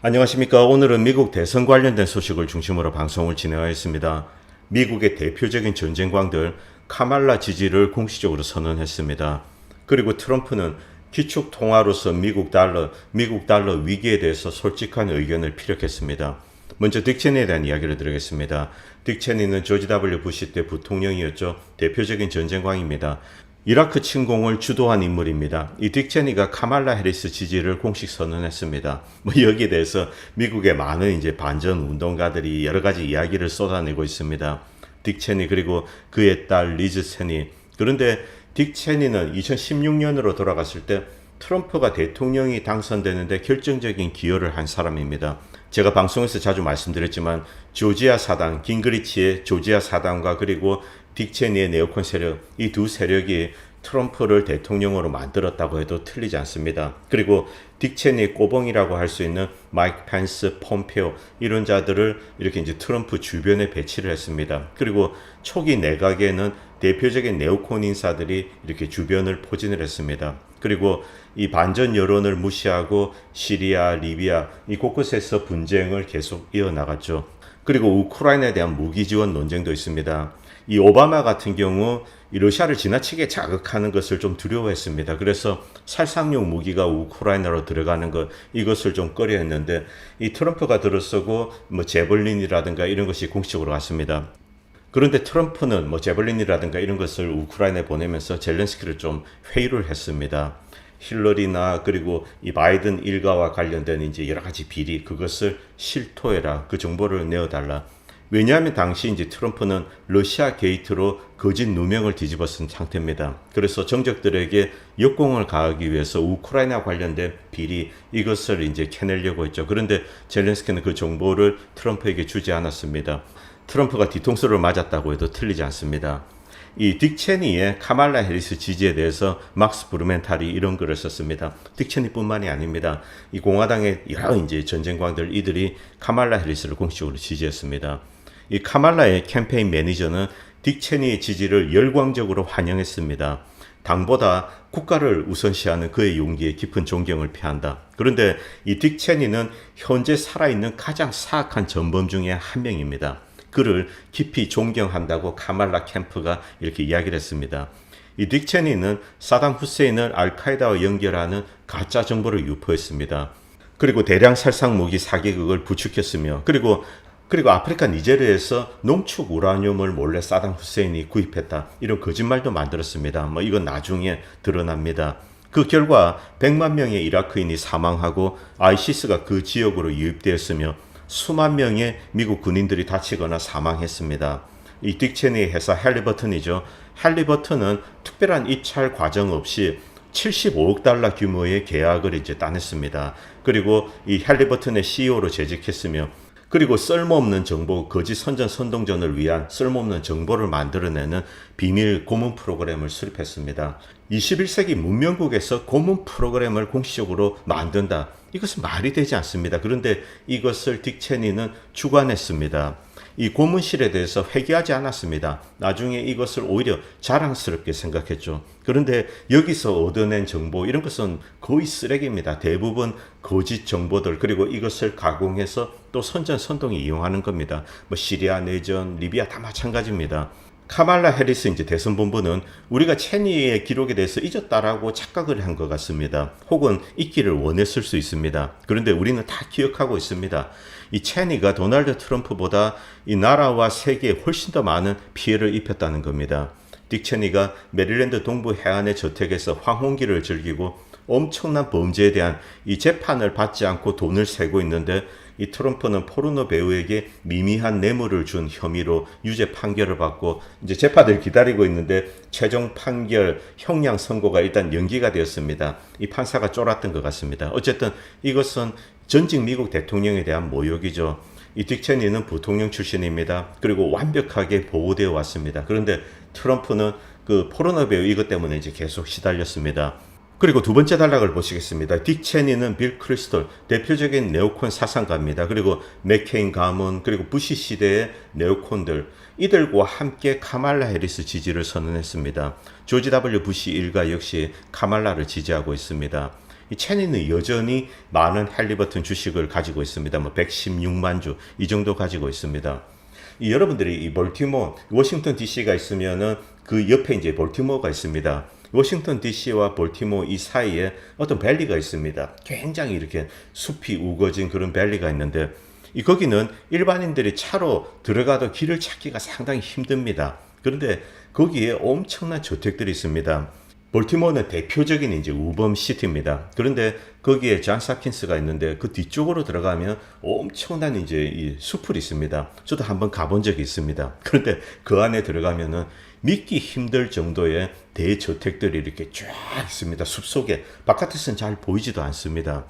안녕하십니까. 오늘은 미국 대선 관련된 소식을 중심으로 방송을 진행하였습니다. 미국의 대표적인 전쟁광들 카말라 지지를 공식적으로 선언했습니다. 그리고 트럼프는 기축 통화로서 미국 달러, 미국 달러 위기에 대해서 솔직한 의견을 피력했습니다. 먼저 딕 체니에 대한 이야기를 드리겠습니다. 딕 체니는 조지 W 부시 때 부통령이었죠. 대표적인 전쟁광입니다. 이라크 침공을 주도한 인물입니다. 이 딕 체니가 카말라 해리스 지지를 공식 선언했습니다. 뭐 여기에 대해서 미국의 많은 이제 반전 운동가들이 여러 가지 이야기를 쏟아내고 있습니다. 딕 체니 그리고 그의 딸 리즈 체니. 그런데 딕 체니는 2016년으로 돌아갔을 때 트럼프가 대통령이 당선되는데 결정적인 기여를 한 사람입니다. 제가 방송에서 자주 말씀드렸지만 조지아 사당, 긴그리치의 조지아 사당과 그리고 딕 체니의 네오콘 세력, 이 두 세력이 트럼프를 대통령으로 만들었다고 해도 틀리지 않습니다. 그리고 딕 체니의 꼬봉이라고 할 수 있는 마이크 펜스, 폼페오 이런 자들을 이렇게 이제 트럼프 주변에 배치를 했습니다. 그리고 초기 내각에는 대표적인 네오콘 인사들이 이렇게 주변을 포진을 했습니다. 그리고 이 반전 여론을 무시하고 시리아, 리비아 이 곳곳에서 분쟁을 계속 이어나갔죠. 그리고 우크라이나에 대한 무기 지원 논쟁도 있습니다. 이 오바마 같은 경우 이 러시아를 지나치게 자극하는 것을 좀 두려워했습니다. 그래서 살상용 무기가 우크라이나로 들어가는 것 이것을 좀 꺼려했는데 이 트럼프가 들어서고 뭐 제벌린이라든가 이런 것이 공식적으로 갔습니다. 그런데 트럼프는 뭐 제벌린이라든가 이런 것을 우크라이나에 보내면서 젤렌스키를 좀 회유를 했습니다. 힐러리나 그리고 이 바이든 일가와 관련된 이제 여러 가지 비리 그것을 실토해라 그 정보를 내어달라. 왜냐하면 당시 이제 트럼프는 러시아 게이트로 거짓 누명을 뒤집어 쓴 상태입니다. 그래서 정적들에게 역공을 가하기 위해서 우크라이나 관련된 비리 이것을 이제 캐내려고 했죠. 그런데 젤렌스키는 그 정보를 트럼프에게 주지 않았습니다. 트럼프가 뒤통수를 맞았다고 해도 틀리지 않습니다. 이 딕 체니의 카말라 해리스 지지에 대해서 막스 브루멘탈이 이런 글을 썼습니다. 딕 체니뿐만이 아닙니다. 이 공화당의 여러 이제 전쟁광들 이들이 카말라 해리스를 공식적으로 지지했습니다. 이 카말라의 캠페인 매니저는 딕 체니의 지지를 열광적으로 환영했습니다. 당보다 국가를 우선시하는 그의 용기에 깊은 존경을 표한다. 그런데 이 딕 체니는 현재 살아있는 가장 사악한 전범 중에 한 명입니다. 그를 깊이 존경한다고 카말라 캠프가 이렇게 이야기를 했습니다. 이 딕 체니는 사담 후세인을 알카에다와 연결하는 가짜 정보를 유포했습니다. 그리고 대량 살상 무기 사기극을 부추겼으며 그리고 그리고 아프리카 니제르에서 농축 우라늄을 몰래 사담 후세인이 구입했다. 이런 거짓말도 만들었습니다. 뭐 이건 나중에 드러납니다. 그 결과 100만 명의 이라크인이 사망하고 아이시스가 그 지역으로 유입되었으며 수만 명의 미국 군인들이 다치거나 사망했습니다. 이 딕체니의 회사 헬리버튼이죠. 헬리버튼은 특별한 입찰 과정 없이 75억 달러 규모의 계약을 이제 따냈습니다. 그리고 이 헬리버튼의 CEO로 재직했으며 그리고 쓸모없는 정보, 거짓 선전 선동전을 위한 쓸모없는 정보를 만들어내는 비밀 고문 프로그램을 수립했습니다. 21세기 문명국에서 고문 프로그램을 공식적으로 만든다. 이것은 말이 되지 않습니다. 그런데 이것을 딕 체니는 주관했습니다. 이 고문실에 대해서 회개하지 않았습니다. 나중에 이것을 오히려 자랑스럽게 생각했죠. 그런데 여기서 얻어낸 정보 이런 것은 거의 쓰레기입니다. 대부분 거짓 정보들 그리고 이것을 가공해서 또 선전 선동에 이용하는 겁니다. 뭐 시리아 내전, 리비아 다 마찬가지입니다. 카말라 해리스 이제 대선 본부는 우리가 체니의 기록에 대해서 잊었다라고 착각을 한 것 같습니다. 혹은 잊기를 원했을 수 있습니다. 그런데 우리는 다 기억하고 있습니다. 이 체니가 도널드 트럼프보다 이 나라와 세계에 훨씬 더 많은 피해를 입혔다는 겁니다. 딕 체니가 메릴랜드 동부 해안의 저택에서 황혼기를 즐기고 엄청난 범죄에 대한 이 재판을 받지 않고 돈을 세고 있는데 이 트럼프는 포르노 배우에게 미미한 뇌물을 준 혐의로 유죄 판결을 받고 이제 재판을 기다리고 있는데 최종 판결 형량 선고가 일단 연기가 되었습니다. 이 판사가 쫄았던 것 같습니다. 어쨌든 이것은 전직 미국 대통령에 대한 모욕이죠. 이 딕체니는 부통령 출신입니다. 그리고 완벽하게 보호되어 왔습니다. 그런데 트럼프는 그 포르노 배우 이것 때문에 이제 계속 시달렸습니다. 그리고 두 번째 단락을 보시겠습니다. 딕 체니는 빌 크리스톨, 대표적인 네오콘 사상가입니다. 그리고 맥케인 가문, 그리고 부시 시대의 네오콘들, 이들과 함께 카말라 해리스 지지를 선언했습니다. 조지 W 부시 일가 역시 카말라를 지지하고 있습니다. 이 체니는 여전히 많은 헬리버튼 주식을 가지고 있습니다. 뭐 116만 주 이 정도 가지고 있습니다. 이 여러분들이 이 볼티모 워싱턴 DC가 있으면은 그 옆에 이제 볼티모어가 있습니다. 워싱턴 DC와 볼티모 이 사이에 어떤 밸리가 있습니다. 굉장히 이렇게 숲이 우거진 그런 밸리가 있는데 이 거기는 일반인들이 차로 들어가도 길을 찾기가 상당히 힘듭니다. 그런데 거기에 엄청난 저택들이 있습니다. 볼티모어는 대표적인 이제 우범 시티입니다. 그런데 거기에 존 사킨스가 있는데 그 뒤쪽으로 들어가면 엄청난 이제 이 숲이 있습니다. 저도 한번 가본 적이 있습니다. 그런데 그 안에 들어가면은 믿기 힘들 정도의 대저택들이 이렇게 쫙 있습니다. 숲 속에 바깥에서는 잘 보이지도 않습니다.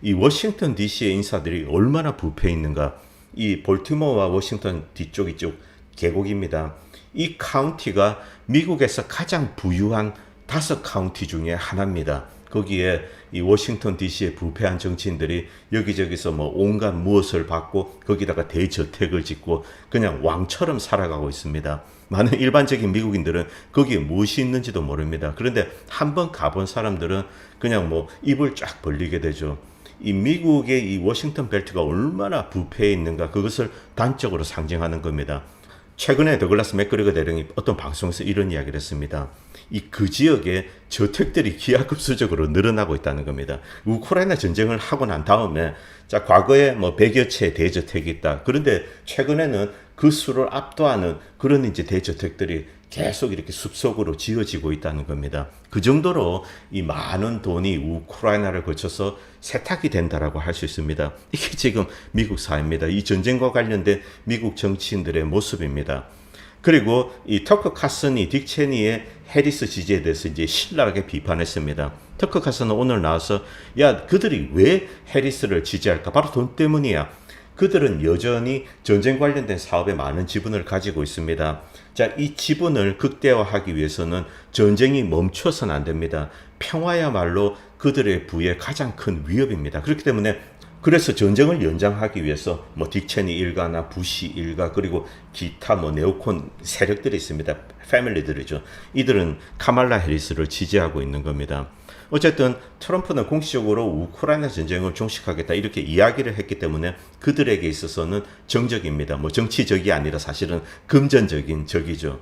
이 워싱턴 DC의 인사들이 얼마나 부패 있는가. 이 볼티모어와 워싱턴 뒤쪽 이 쪽 계곡입니다. 이 카운티가 미국에서 가장 부유한 다섯 카운티 중에 하나입니다. 거기에 이 워싱턴 DC의 부패한 정치인들이 여기저기서 뭐 온갖 무엇을 받고 거기다가 대저택을 짓고 그냥 왕처럼 살아가고 있습니다. 많은 일반적인 미국인들은 거기에 무엇이 있는지도 모릅니다. 그런데 한번 가본 사람들은 그냥 뭐 입을 쫙 벌리게 되죠. 이 미국의 이 워싱턴 벨트가 얼마나 부패해 있는가 그것을 단적으로 상징하는 겁니다. 최근에 더글라스 맥그리거 대령이 어떤 방송에서 이런 이야기를 했습니다. 이 그 지역에 저택들이 기하급수적으로 늘어나고 있다는 겁니다. 우크라이나 전쟁을 하고 난 다음에 자 과거에 뭐 100여 채 대저택이 있다. 그런데 최근에는 그 수를 압도하는 그런 이제 대저택들이 계속 이렇게 숲속으로 지어지고 있다는 겁니다. 그 정도로 이 많은 돈이 우크라이나를 거쳐서 세탁이 된다라고 할 수 있습니다. 이게 지금 미국 사회입니다. 이 전쟁과 관련된 미국 정치인들의 모습입니다. 그리고 이 터커 카슨이 딕 체니의 해리스 지지에 대해서 이제 신랄하게 비판했습니다. 터커 카슨은 오늘 나와서 야 그들이 왜 해리스를 지지할까? 바로 돈 때문이야. 그들은 여전히 전쟁 관련된 사업에 많은 지분을 가지고 있습니다. 자, 이 지분을 극대화하기 위해서는 전쟁이 멈춰서는 안 됩니다. 평화야말로 그들의 부의 가장 큰 위협입니다. 그렇기 때문에 그래서 전쟁을 연장하기 위해서 뭐 딕체니 일가나 부시 일가 그리고 기타 뭐 네오콘 세력들이 있습니다. 패밀리들이죠. 이들은 카말라 해리스를 지지하고 있는 겁니다. 어쨌든 트럼프는 공식적으로 우크라이나 전쟁을 종식하겠다 이렇게 이야기를 했기 때문에 그들에게 있어서는 정적입니다. 뭐 정치적이 아니라 사실은 금전적인 적이죠.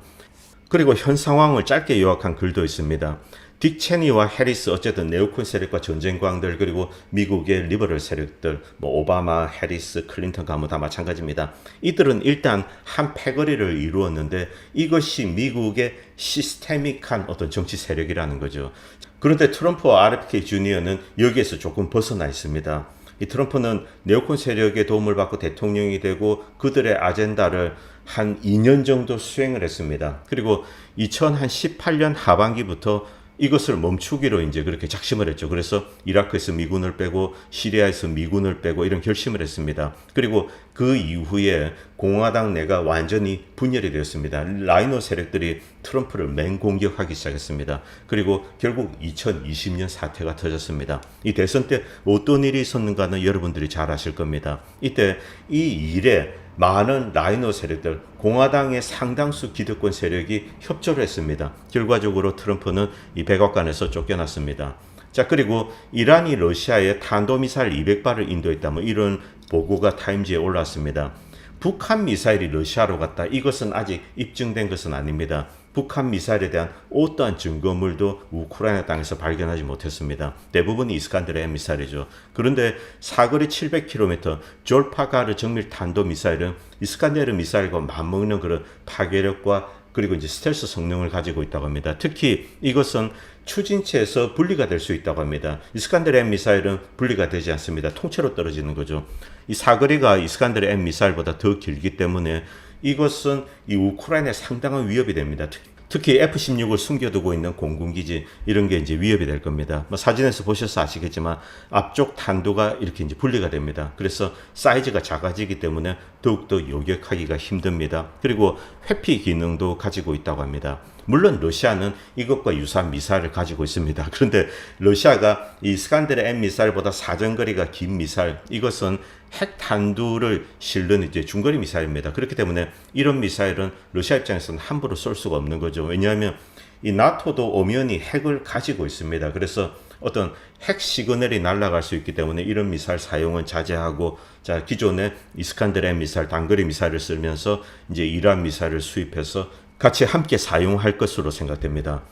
그리고 현 상황을 짧게 요약한 글도 있습니다. 딕 체니와 해리스 어쨌든 네오콘 세력과 전쟁광들 그리고 미국의 리버럴 세력들 뭐 오바마, 해리스, 클린턴 가문 다 마찬가지입니다. 이들은 일단 한 패거리를 이루었는데 이것이 미국의 시스테믹한 어떤 정치 세력이라는 거죠. 그런데 트럼프와 RFK 주니어는 여기에서 조금 벗어나 있습니다. 이 트럼프는 네오콘 세력의 도움을 받고 대통령이 되고 그들의 아젠다를 한 2년 정도 수행을 했습니다. 그리고 2018년 하반기부터 이것을 멈추기로 이제 그렇게 작심을 했죠. 그래서 이라크에서 미군을 빼고 시리아에서 미군을 빼고 이런 결심을 했습니다. 그리고 그 이후에 공화당 내가 완전히 분열이 되었습니다. 라이노 세력들이 트럼프를 맹공격하기 시작했습니다. 그리고 결국 2020년 사태가 터졌습니다. 이 대선 때 어떤 일이 있었는가는 여러분들이 잘 아실 겁니다. 이때 이 일에 많은 라이노 세력들, 공화당의 상당수 기득권 세력이 협조를 했습니다. 결과적으로 트럼프는 이 백악관에서 쫓겨났습니다. 자, 그리고 이란이 러시아에 탄도미사일 200발을 인도했다. 뭐 이런 보고가 타임지에 올랐습니다. 북한 미사일이 러시아로 갔다. 이것은 아직 입증된 것은 아닙니다. 북한 미사일에 대한 어떠한 증거물도 우크라이나 땅에서 발견하지 못했습니다. 대부분이 이스칸데르 미사일이죠. 그런데 사거리 700km 졸파가르 정밀 탄도 미사일은 이스칸데르 미사일과 맞먹는 그런 파괴력과 그리고 이제 스텔스 성능을 가지고 있다고 합니다. 특히 이것은 추진체에서 분리가 될 수 있다고 합니다. 이스칸데르 M 미사일은 분리가 되지 않습니다. 통째로 떨어지는 거죠. 이 사거리가 이스칸데르 M 미사일보다 더 길기 때문에 이것은 이 우크라이나에 상당한 위협이 됩니다. 특히 F-16을 숨겨두고 있는 공군기지 이런 게 이제 위협이 될 겁니다. 뭐 사진에서 보셔서 아시겠지만 앞쪽 탄도가 이렇게 이제 분리가 됩니다. 그래서 사이즈가 작아지기 때문에 더욱더 요격하기가 힘듭니다. 그리고 회피 기능도 가지고 있다고 합니다. 물론 러시아는 이것과 유사한 미사일을 가지고 있습니다. 그런데 러시아가 이 스칸데르 M 미사일보다 사정거리가 긴 미사일 이것은 핵 탄두를 실는 이제 중거리 미사일입니다. 그렇기 때문에 이런 미사일은 러시아 입장에서는 함부로 쏠 수가 없는 거죠. 왜냐하면 이 나토도 엄연히 핵을 가지고 있습니다. 그래서 어떤 핵 시그널이 날아갈 수 있기 때문에 이런 미사일 사용은 자제하고 자 기존의 이스칸데르 미사일 단거리 미사일을 쓰면서 이제 이란 미사일을 수입해서 같이 함께 사용할 것으로 생각됩니다.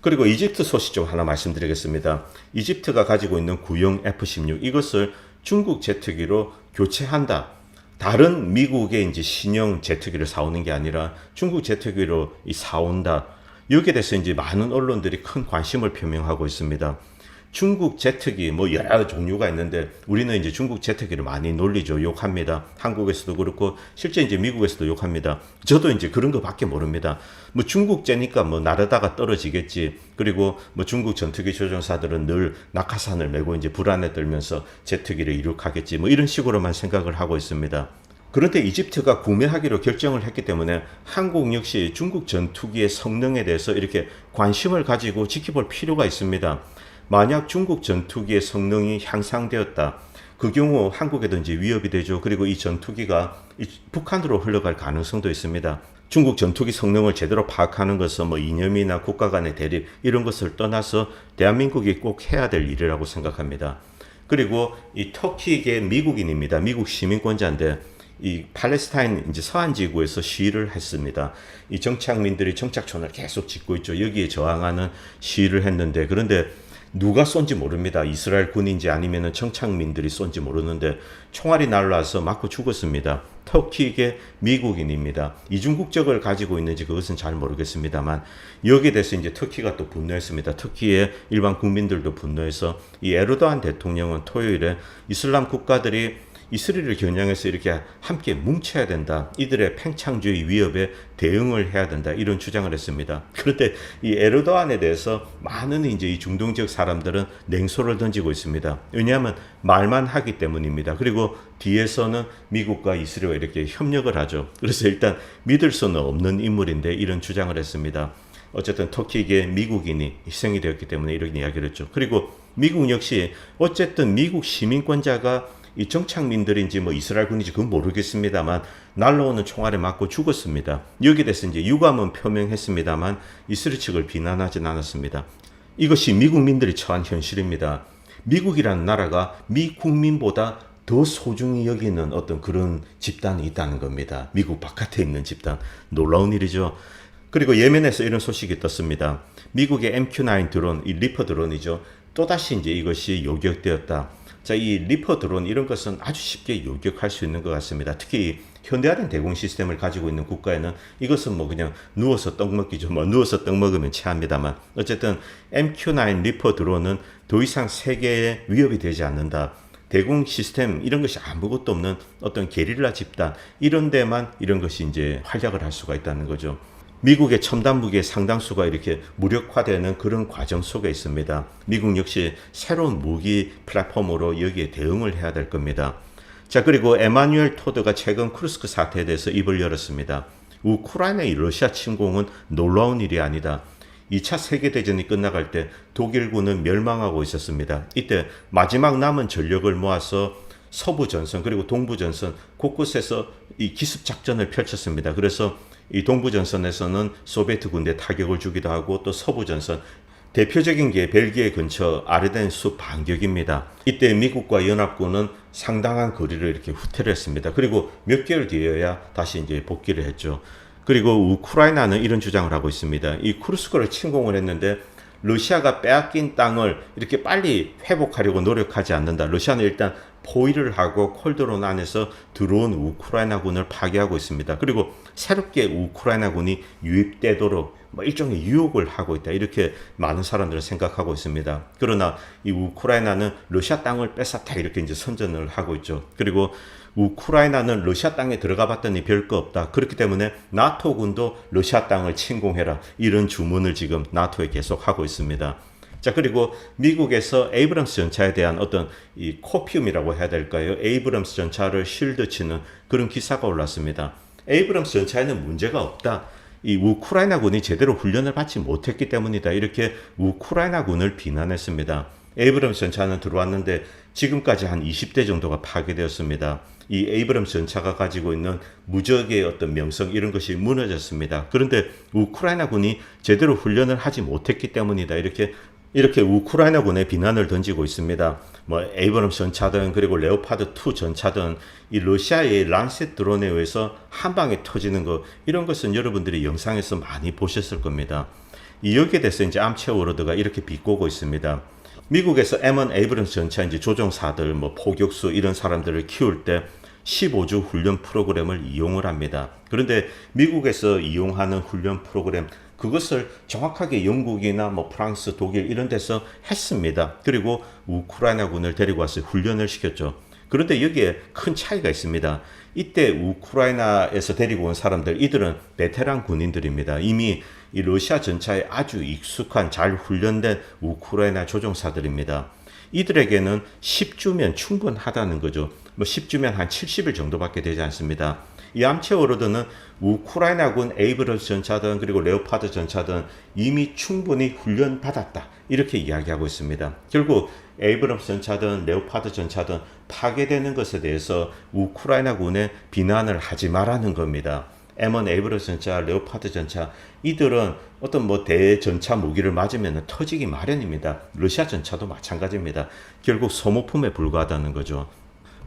그리고 이집트 소식 좀 하나 말씀드리겠습니다. 이집트가 가지고 있는 구형 F-16 이것을 중국 제트기로 교체한다. 다른 미국의 이제 신형 제트기를 사오는 게 아니라 중국 제트기로 이 사온다. 여기에 대해서 이제 많은 언론들이 큰 관심을 표명하고 있습니다. 중국 제트기 뭐 여러 종류가 있는데 우리는 이제 중국 제트기를 많이 놀리죠. 욕합니다. 한국에서도 그렇고 실제 이제 미국에서도 욕합니다. 저도 이제 그런 거밖에 모릅니다. 뭐 중국 제니까 뭐 나르다가 떨어지겠지. 그리고 뭐 중국 전투기 조종사들은 늘 낙하산을 메고 이제 불안에 떨면서 제트기를 이륙하겠지. 뭐 이런 식으로만 생각을 하고 있습니다. 그런데 이집트가 구매하기로 결정을 했기 때문에 한국 역시 중국 전투기의 성능에 대해서 이렇게 관심을 가지고 지켜볼 필요가 있습니다. 만약 중국 전투기의 성능이 향상되었다. 그 경우 한국에도 이제 위협이 되죠. 그리고 이 전투기가 북한으로 흘러갈 가능성도 있습니다. 중국 전투기 성능을 제대로 파악하는 것은 뭐 이념이나 국가 간의 대립 이런 것을 떠나서 대한민국이 꼭 해야 될 일이라고 생각합니다. 그리고 이 터키계 미국인입니다. 미국 시민권자인데 이 팔레스타인 이제 서한 지구에서 시위를 했습니다. 이 정착민들이 정착촌을 계속 짓고 있죠. 여기에 저항하는 시위를 했는데 그런데 누가 쏜지 모릅니다. 이스라엘 군인지 아니면 청착민들이 쏜지 모르는데 총알이 날라와서 맞고 죽었습니다. 터키계 미국인입니다. 이중국적을 가지고 있는지 그것은 잘 모르겠습니다만 여기에 대해서 이제 터키가 또 분노했습니다. 터키의 일반 국민들도 분노해서 이 에르도안 대통령은 토요일에 이슬람 국가들이 이스라엘을 겨냥해서 이렇게 함께 뭉쳐야 된다. 이들의 팽창주의 위협에 대응을 해야 된다. 이런 주장을 했습니다. 그런데 이 에르도안에 대해서 많은 이제 이 중동 지역 사람들은 냉소를 던지고 있습니다. 왜냐하면 말만 하기 때문입니다. 그리고 뒤에서는 미국과 이스라엘 이렇게 협력을 하죠. 그래서 일단 믿을 수는 없는 인물인데 이런 주장을 했습니다. 어쨌든 터키계 미국인이 희생이 되었기 때문에 이런 이야기를 했죠. 그리고 미국 역시 어쨌든 미국 시민권자가 이 정착민들인지 뭐 이스라엘 군인지 그건 모르겠습니다만 날라오는 총알에 맞고 죽었습니다. 여기에 대해서 이제 유감은 표명했습니다만 이스라엘 측을 비난하진 않았습니다. 이것이 미국민들이 처한 현실입니다. 미국이라는 나라가 미 국민보다 더 소중히 여기는 어떤 그런 집단이 있다는 겁니다. 미국 바깥에 있는 집단. 놀라운 일이죠. 그리고 예멘에서 이런 소식이 떴습니다. 미국의 MQ-9 드론, 이 리퍼 드론이죠. 또다시 이제 이것이 요격되었다. 자, 이 리퍼 드론 이런 것은 아주 쉽게 요격할 수 있는 것 같습니다. 특히 현대화된 대공 시스템을 가지고 있는 국가에는 이것은 뭐 그냥 누워서 떡 먹기죠. 뭐 누워서 떡 먹으면 체합니다만 어쨌든 MQ9 리퍼 드론은 더 이상 세계에 위협이 되지 않는다. 대공 시스템 이런 것이 아무것도 없는 어떤 게릴라 집단 이런 데만 이런 것이 이제 활약을 할 수가 있다는 거죠. 미국의 첨단 무기의 상당수가 이렇게 무력화되는 그런 과정 속에 있습니다. 미국 역시 새로운 무기 플랫폼으로 여기에 대응을 해야 될 겁니다. 자, 그리고 에마뉴엘 토드가 최근 크루스크 사태에 대해서 입을 열었습니다. 우크라이나의 러시아 침공은 놀라운 일이 아니다. 2차 세계대전이 끝나갈 때 독일군은 멸망하고 있었습니다. 이때 마지막 남은 전력을 모아서 서부 전선 그리고 동부 전선 곳곳에서 이 기습 작전을 펼쳤습니다. 그래서 이 동부 전선에서는 소비에트 군대 타격을 주기도 하고 또 서부 전선 대표적인 게 벨기에 근처 아르덴 숲 반격입니다. 이때 미국과 연합군은 상당한 거리를 이렇게 후퇴를 했습니다. 그리고 몇 개월 뒤에야 다시 이제 복귀를 했죠. 그리고 우크라이나는 이런 주장을 하고 있습니다. 이 쿠르스크를 침공을 했는데 러시아가 빼앗긴 땅을 이렇게 빨리 회복하려고 노력하지 않는다. 러시아는 일단 포위를 하고 콜드론 안에서 들어온 우크라이나군을 파괴하고 있습니다. 그리고 새롭게 우크라이나군이 유입되도록 뭐 일종의 유혹을 하고 있다. 이렇게 많은 사람들은 생각하고 있습니다. 그러나 이 우크라이나는 러시아 땅을 뺏었다. 이렇게 이제 선전을 하고 있죠. 그리고 우크라이나는 러시아 땅에 들어가 봤더니 별거 없다. 그렇기 때문에 나토군도 러시아 땅을 침공해라. 이런 주문을 지금 나토에 계속 하고 있습니다. 자, 그리고 미국에서 에이브럼스 전차에 대한 어떤 이 코피움이라고 해야 될까요? 에이브럼스 전차를 실드 치는 그런 기사가 올랐습니다. 에이브럼스 전차에는 문제가 없다. 이 우크라이나군이 제대로 훈련을 받지 못했기 때문이다. 이렇게 우크라이나군을 비난했습니다. 에이브럼스 전차는 들어왔는데 지금까지 한 20대 정도가 파괴되었습니다. 이 에이브럼스 전차가 가지고 있는 무적의 어떤 명성 이런 것이 무너졌습니다. 그런데 우크라이나 군이 제대로 훈련을 하지 못했기 때문이다. 이렇게 이렇게 우크라이나군에 비난을 던지고 있습니다. 뭐 에이브럼스 전차든 그리고 레오파드 2 전차든 이 러시아의 란셋 드론에 의해서 한 방에 터지는 거 이런 것은 여러분들이 영상에서 많이 보셨을 겁니다. 이 여기에 대해서 이제 암체 워로드가 이렇게 비꼬고 있습니다. 미국에서 M1 에이브럼스 전차 이제 조종사들 뭐 포격수 이런 사람들을 키울 때 15주 훈련 프로그램을 이용을 합니다. 그런데 미국에서 이용하는 훈련 프로그램 그것을 정확하게 영국이나 뭐 프랑스, 독일 이런 데서 했습니다. 그리고 우크라이나군을 데리고 와서 훈련을 시켰죠. 그런데 여기에 큰 차이가 있습니다. 이때 우크라이나에서 데리고 온 사람들, 이들은 베테랑 군인들입니다. 이미 이 러시아 전차에 아주 익숙한 잘 훈련된 우크라이나 조종사들입니다. 이들에게는 10주면 충분하다는 거죠. 뭐 10주면 한 70일 정도밖에 되지 않습니다. 이 암체 워로드는 우크라이나군 에이브러스 전차든 그리고 레오파드 전차든 이미 충분히 훈련 받았다 이렇게 이야기하고 있습니다. 결국 에이브럼스 전차든 레오파드 전차든 파괴되는 것에 대해서 우크라이나군에 비난을 하지 말라는 겁니다. M1 에이브러스 전차, 레오파드 전차 이들은 어떤 뭐 대전차 무기를 맞으면 터지기 마련입니다. 러시아 전차도 마찬가지입니다. 결국 소모품에 불과하다는 거죠.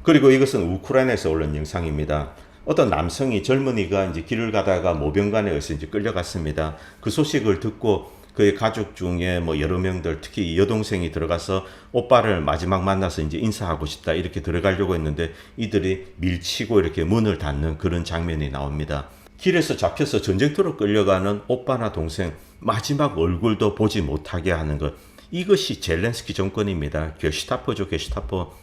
그리고 이것은 우크라이나에서 올린 영상입니다. 어떤 남성이 젊은이가 이제 길을 가다가 모병관에 의해서 이제 끌려갔습니다. 그 소식을 듣고 그의 가족 중에 뭐 여러 명들 특히 여동생이 들어가서 오빠를 마지막 만나서 이제 인사하고 싶다 이렇게 들어가려고 했는데 이들이 밀치고 이렇게 문을 닫는 그런 장면이 나옵니다. 길에서 잡혀서 전쟁터로 끌려가는 오빠나 동생 마지막 얼굴도 보지 못하게 하는 것 이것이 젤렌스키 정권입니다. 게슈타포죠 게슈타포.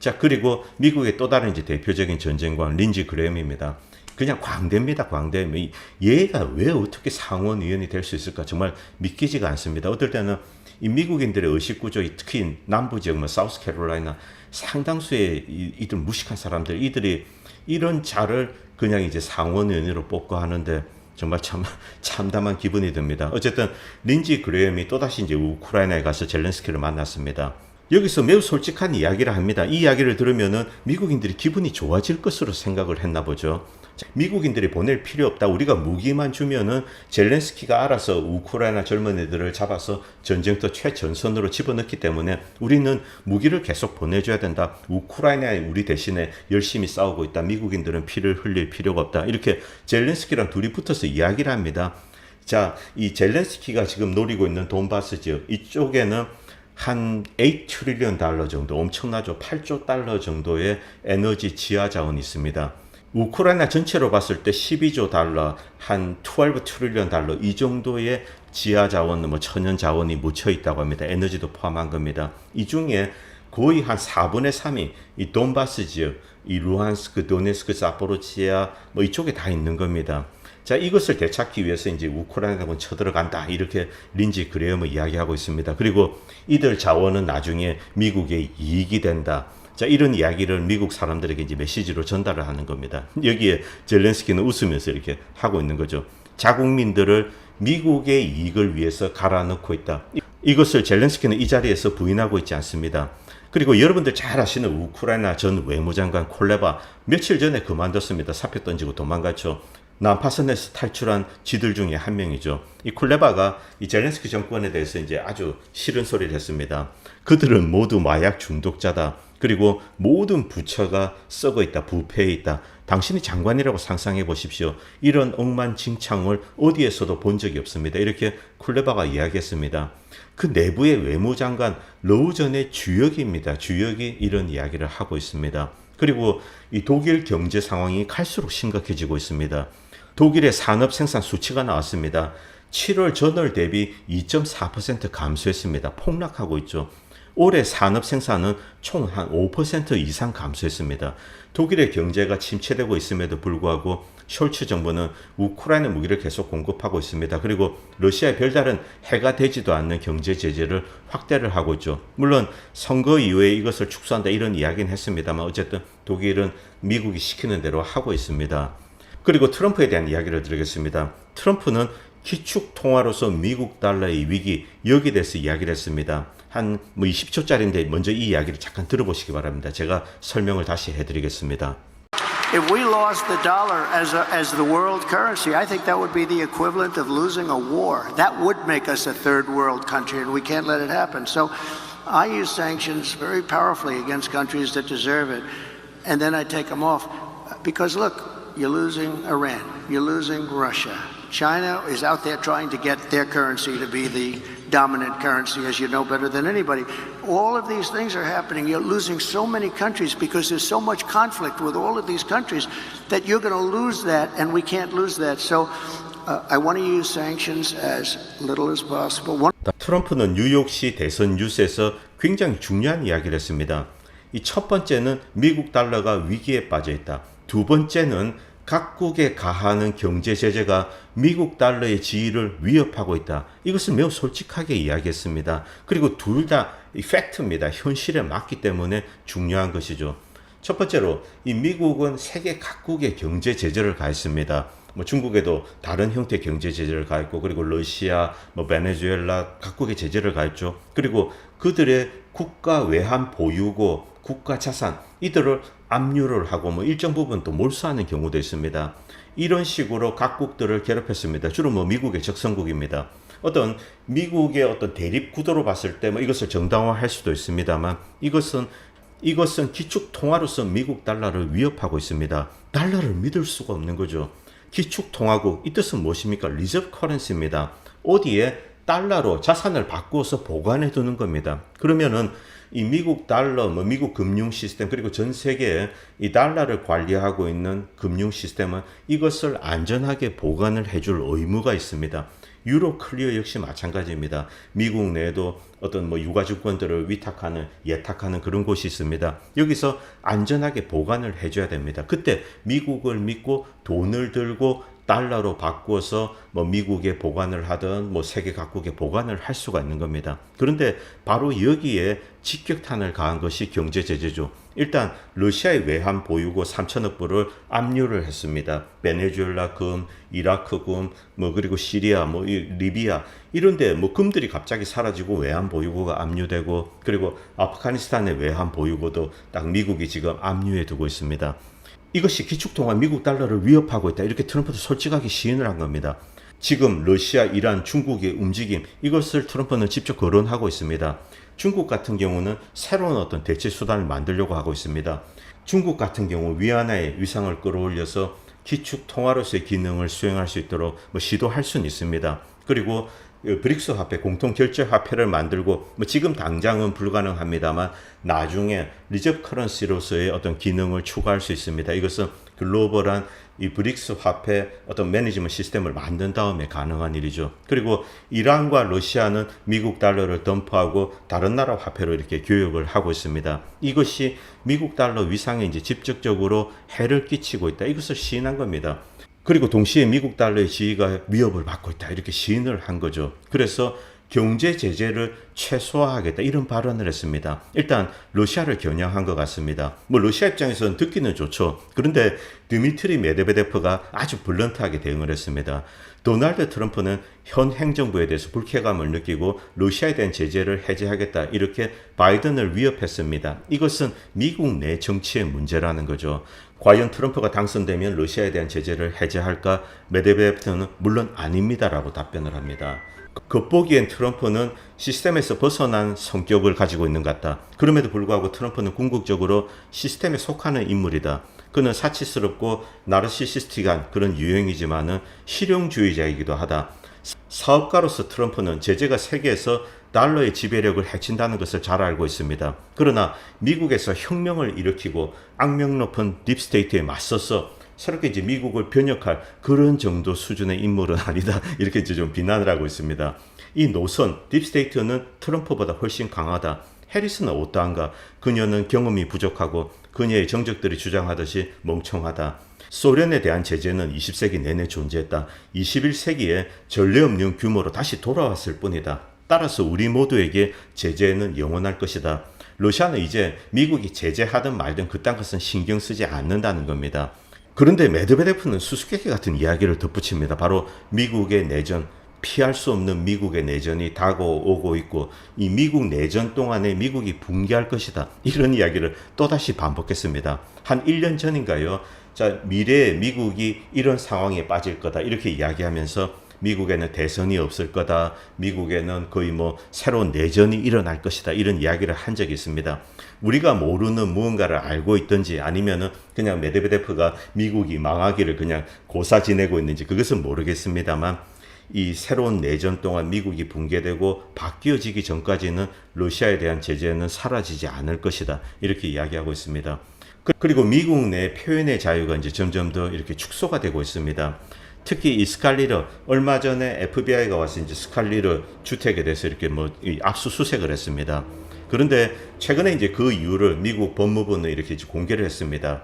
자 그리고 미국의 또 다른 이제 대표적인 전쟁관 린지 그레엄입니다. 그냥 광대입니다. 광대. 이- 얘가 왜 어떻게 상원의원이 될 수 있을까 정말 믿기지가 않습니다. 어떨 때는 이 미국인들의 의식 구조, 특히 남부 지역, 뭐 사우스캐롤라이나 상당수의 이, 이들 무식한 사람들 이들이 이런 자를 그냥 이제 상원 의원으로 뽑고 하는데 정말 참 참담한 기분이 듭니다. 어쨌든 린지 그레엄이 또다시 이제 우크라이나에 가서 젤렌스키를 만났습니다. 여기서 매우 솔직한 이야기를 합니다. 이 이야기를 들으면은 미국인들이 기분이 좋아질 것으로 생각을 했나 보죠. 자, 미국인들이 보낼 필요 없다. 우리가 무기만 주면은 젤렌스키가 알아서 우크라이나 젊은이들을 잡아서 전쟁터 최전선으로 집어넣기 때문에 우리는 무기를 계속 보내줘야 된다. 우크라이나에 우리 대신에 열심히 싸우고 있다. 미국인들은 피를 흘릴 필요가 없다. 이렇게 젤렌스키랑 둘이 붙어서 이야기를 합니다. 자, 이 젤렌스키가 지금 노리고 있는 돈바스 지역 이쪽에는 한8 트릴리언 달러 정도 엄청나죠. 8조 달러 정도의 에너지 지하 자원이 있습니다. 우크라이나 전체로 봤을 때 12조 달러, 한 12 트릴리언 달러 이 정도의 지하 자원, 뭐 천연 자원이 묻혀 있다고 합니다. 에너지도 포함한 겁니다. 이 중에 거의 한 4분의 3이 이 돈바스 지역, 이 루한스크, 도네스크, 사포로치아 뭐 이쪽에 다 있는 겁니다. 자, 이것을 되찾기 위해서 이제 우크라이나군 쳐들어간다. 이렇게 린지 그레엄은 이야기하고 있습니다. 그리고 이들 자원은 나중에 미국의 이익이 된다. 자, 이런 이야기를 미국 사람들에게 이제 메시지로 전달을 하는 겁니다. 여기에 젤렌스키는 웃으면서 이렇게 하고 있는 거죠. 자국민들을 미국의 이익을 위해서 갈아넣고 있다. 이- 이것을 젤렌스키는 이 자리에서 부인하고 있지 않습니다. 그리고 여러분들 잘 아시는 우크라이나 전 외무장관 콜레바 며칠 전에 그만뒀습니다. 사표 던지고 도망갔죠. 난파선에서 탈출한 지들 중에 한 명이죠. 이 쿨레바가 이 젤렌스키 정권에 대해서 이제 아주 싫은 소리를 했습니다. 그들은 모두 마약 중독자다. 그리고 모든 부처가 썩어 있다, 부패해 있다. 당신이 장관이라고 상상해 보십시오. 이런 억만칭창을 어디에서도 본 적이 없습니다. 이렇게 쿨레바가 이야기했습니다. 그 내부의 외무장관 러우전의 주역입니다. 주역이 이런 이야기를 하고 있습니다. 그리고 이 독일 경제 상황이 갈수록 심각해지고 있습니다. 독일의 산업 생산 수치가 나왔습니다. 7월 전월 대비 2.4% 감소했습니다. 폭락하고 있죠. 올해 산업 생산은 총 한 5% 이상 감소했습니다. 독일의 경제가 침체되고 있음에도 불구하고 숄츠 정부는 우크라이나 무기를 계속 공급하고 있습니다. 그리고 러시아의 별다른 해가 되지도 않는 경제 제재를 확대를 하고 있죠. 물론 선거 이후에 이것을 축소한다 이런 이야기는 했습니다만 어쨌든 독일은 미국이 시키는 대로 하고 있습니다. 그리고 트럼프에 대한 이야기를 드리겠습니다. 트럼프는 기축 통화로서 미국 달러의 위기 여기에 대해서 이야기를 했습니다. 한 뭐 20초짜리인데 먼저 이 이야기를 잠깐 들어보시기 바랍니다. 제가 설명을 다시 해드리겠습니다. If we lost the dollar as, a, as the world currency, I think that would be the equivalent of losing a war. That would make us a third world country, and we can't let it happen. So I use sanctions very powerfully against countries that deserve it, and then I take them off. Because look, you're losing Iran, you're losing Russia. China is out there trying to get their currency to be the dominant currency, as you know better than anybody. All of these things are happening. You're losing so many countries because there's so much conflict with all of these countries that you're going to lose that, and we can't lose that. So uh, I want to use sanctions as little as possible. One 트럼프는 뉴욕시 대선 뉴스에서 굉장히 중요한 이야기를 했습니다. 이 첫 번째는 미국 달러가 위기에 빠져 있다. 두 번째는 각국에 가하는 경제 제재가 미국 달러의 지위를 위협하고 있다. 이것을 매우 솔직하게 이야기했습니다. 그리고 둘 다 팩트입니다. 현실에 맞기 때문에 중요한 것이죠. 첫 번째로 이 미국은 세계 각국의 경제 제재를 가했습니다. 뭐 중국에도 다른 형태의 경제 제재를 가했고 그리고 러시아, 뭐 베네수엘라 각국의 제재를 가했죠. 그리고 그들의 국가 외환 보유고 국가 자산 이들을 압류를 하고 뭐 일정 부분 또 몰수하는 경우도 있습니다. 이런 식으로 각국들을 괴롭혔습니다. 주로 뭐 미국의 적성국입니다. 어떤 미국의 어떤 대립 구도로 봤을 때 뭐 이것을 정당화할 수도 있습니다만 이것은 이것은 기축 통화로서 미국 달러를 위협하고 있습니다. 달러를 믿을 수가 없는 거죠. 기축 통화국 이 뜻은 무엇입니까? 리저브 커런시입니다. 어디에 달러로 자산을 바꾸어서 보관해 두는 겁니다. 그러면은 이 미국 달러, 뭐 미국 금융 시스템 그리고 전 세계에 이 달러를 관리하고 있는 금융 시스템은 이것을 안전하게 보관을 해줄 의무가 있습니다. 유로 클리어 역시 마찬가지입니다. 미국 내에도 어떤 뭐 유가증권들을 위탁하는 예탁하는 그런 곳이 있습니다. 여기서 안전하게 보관을 해줘야 됩니다. 그때 미국을 믿고 돈을 들고 달러로 바꾸어서 뭐 미국에 보관을 하든 뭐 세계 각국에 보관을 할 수가 있는 겁니다. 그런데 바로 여기에 직격탄을 가한 것이 경제 제재죠. 일단 러시아의 외환 보유고 3천억 불을 압류를 했습니다. 베네수엘라 금, 이라크 금, 뭐 그리고 시리아, 뭐이 리비아 이런데 뭐 금들이 갑자기 사라지고 외환 보유고가 압류되고 그리고 아프가니스탄의 외환 보유고도 딱 미국이 지금 압류해 두고 있습니다. 이것이 기축통화 미국 달러를 위협하고 있다. 이렇게 트럼프도 솔직하게 시인을 한 겁니다. 지금 러시아, 이란, 중국의 움직임 이것을 트럼프는 직접 거론하고 있습니다. 중국 같은 경우는 새로운 어떤 대체 수단을 만들려고 하고 있습니다. 중국 같은 경우 위안화의 위상을 끌어올려서 기축 통화로서의 기능을 수행할 수 있도록 뭐 시도할 수는 있습니다. 그리고 브릭스 화폐 공통 결제 화폐를 만들고 뭐 지금 당장은 불가능합니다만 나중에 리저브 커런시로서의 어떤 기능을 추가할 수 있습니다. 이것은 글로벌한 이 브릭스 화폐 어떤 매니지먼트 시스템을 만든 다음에 가능한 일이죠. 그리고 이란과 러시아는 미국 달러를 덤프하고 다른 나라 화폐로 이렇게 교역을 하고 있습니다. 이것이 미국 달러 위상에 이제 직접적으로 해를 끼치고 있다. 이것을 시인한 겁니다. 그리고 동시에 미국 달러의 지위가 위협을 받고 있다. 이렇게 시인을 한 거죠. 그래서 경제 제재를 최소화하겠다. 이런 발언을 했습니다. 일단 러시아를 겨냥한 것 같습니다. 뭐 러시아 입장에서는 듣기는 좋죠. 그런데 드미트리 메드베데프가 아주 블런트하게 대응을 했습니다. 도널드 트럼프는 현 행정부에 대해서 불쾌감을 느끼고 러시아에 대한 제재를 해제하겠다 이렇게 바이든을 위협했습니다. 이것은 미국 내 정치의 문제라는 거죠. 과연 트럼프가 당선되면 러시아에 대한 제재를 해제할까? 메드베데프는 물론 아닙니다라고 답변을 합니다. 겉보기엔 트럼프는 시스템에서 벗어난 성격을 가지고 있는 것 같다. 그럼에도 불구하고 트럼프는 궁극적으로 시스템에 속하는 인물이다. 그는 사치스럽고 나르시시스틱한 그런 유형이지만은 실용주의자이기도 하다. 사업가로서 트럼프는 제재가 세계에서 달러의 지배력을 해친다는 것을 잘 알고 있습니다. 그러나 미국에서 혁명을 일으키고 악명 높은 딥스테이트에 맞서서 새롭게 이제 미국을 변혁할 그런 정도 수준의 인물은 아니다. 이렇게 이제 좀 비난을 하고 있습니다. 이 노선, 딥스테이트는 트럼프보다 훨씬 강하다. 해리스는 어떠한가? 그녀는 경험이 부족하고 그녀의 정적들이 주장하듯이 멍청하다. 소련에 대한 제재는 20세기 내내 존재했다. 21세기에 전례 없는 규모로 다시 돌아왔을 뿐이다. 따라서 우리 모두에게 제재는 영원할 것이다. 러시아는 이제 미국이 제재하든 말든 그딴 것은 신경 쓰지 않는다는 겁니다. 그런데 메드베데프는 수수께끼 같은 이야기를 덧붙입니다. 바로 미국의 내전, 피할 수 없는 미국의 내전이 다가오고 있고 이 미국 내전 동안에 미국이 붕괴할 것이다. 이런 이야기를 또다시 반복했습니다. 한 1년 전인가요? 자, 미래에 미국이 이런 상황에 빠질 거다. 이렇게 이야기하면서 미국에는 대선이 없을 거다. 미국에는 거의 뭐 새로운 내전이 일어날 것이다. 이런 이야기를 한 적이 있습니다. 우리가 모르는 무언가를 알고 있든지 아니면은 그냥 메드베데프가 미국이 망하기를 그냥 고사 지내고 있는지 그것은 모르겠습니다만 이 새로운 내전 동안 미국이 붕괴되고 바뀌어지기 전까지는 러시아에 대한 제재는 사라지지 않을 것이다. 이렇게 이야기하고 있습니다. 그- 그리고 미국 내 표현의 자유가 이제 점점 더 이렇게 축소가 되고 있습니다. 특히 이 스칼리러 얼마 전에 FBI가 와서 이제 스칼리러 주택에 대해서 이렇게 뭐이 압수수색을 했습니다. 그런데 최근에 이제 그 이유를 미국 법무부는 이렇게 이제 공개를 했습니다.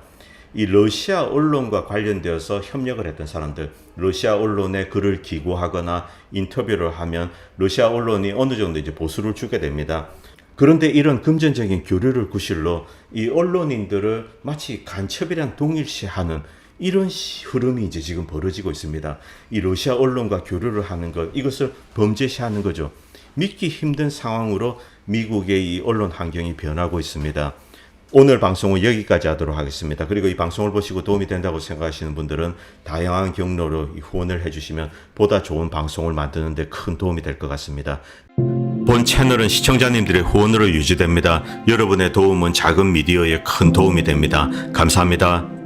이 러시아 언론과 관련되어서 협력을 했던 사람들, 러시아 언론에 글을 기고하거나 인터뷰를 하면 러시아 언론이 어느 정도 이제 보수를 주게 됩니다. 그런데 이런 금전적인 교류를 구실로 이 언론인들을 마치 간첩이랑 동일시하는 이런 시- 흐름이 이제 지금 벌어지고 있습니다. 이 러시아 언론과 교류를 하는 것, 이것을 범죄시하는 거죠. 믿기 힘든 상황으로 미국의 이 언론 환경이 변하고 있습니다. 오늘 방송은 여기까지 하도록 하겠습니다. 그리고 이 방송을 보시고 도움이 된다고 생각하시는 분들은 다양한 경로로 이 후원을 해주시면 보다 좋은 방송을 만드는 데 큰 도움이 될 것 같습니다. 본 채널은 시청자님들의 후원으로 유지됩니다. 여러분의 도움은 작은 미디어에 큰 도움이 됩니다. 감사합니다.